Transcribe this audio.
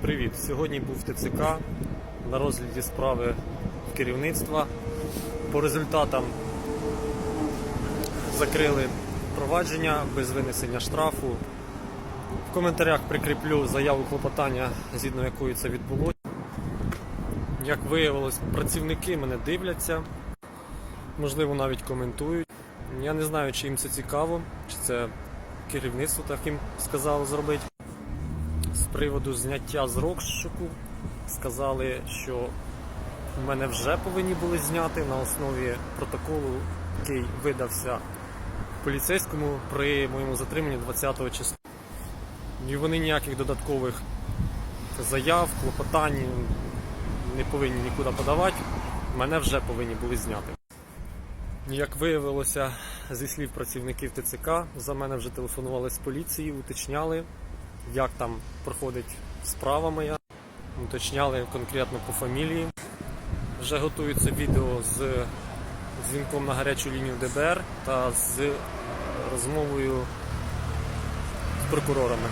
Привіт! Сьогодні був ТЦК на розгляді справи керівництва. По результатам закрили провадження без винесення штрафу. В коментарях прикріплю заяву клопотання, згідно якої це відбулося. Як виявилось, працівники мене дивляться, можливо, навіть коментують. Я не знаю, чи їм це цікаво, чи це керівництво так їм сказало зробити. Приводу зняття з розшуку сказали, що в мене вже повинні були зняти на основі протоколу, який видався поліцейському при моєму затриманні 20 числа. І вони ніяких додаткових заяв, клопотань не повинні нікуди подавати. Мене вже повинні були зняти. Як виявилося, зі слів працівників ТЦК, за мене вже телефонували з поліції, уточняли, як там проходить справа моя. Уточняли конкретно по фамілії. Вже готується відео з дзвінком на гарячу лінію ДБР та з розмовою з прокурорами.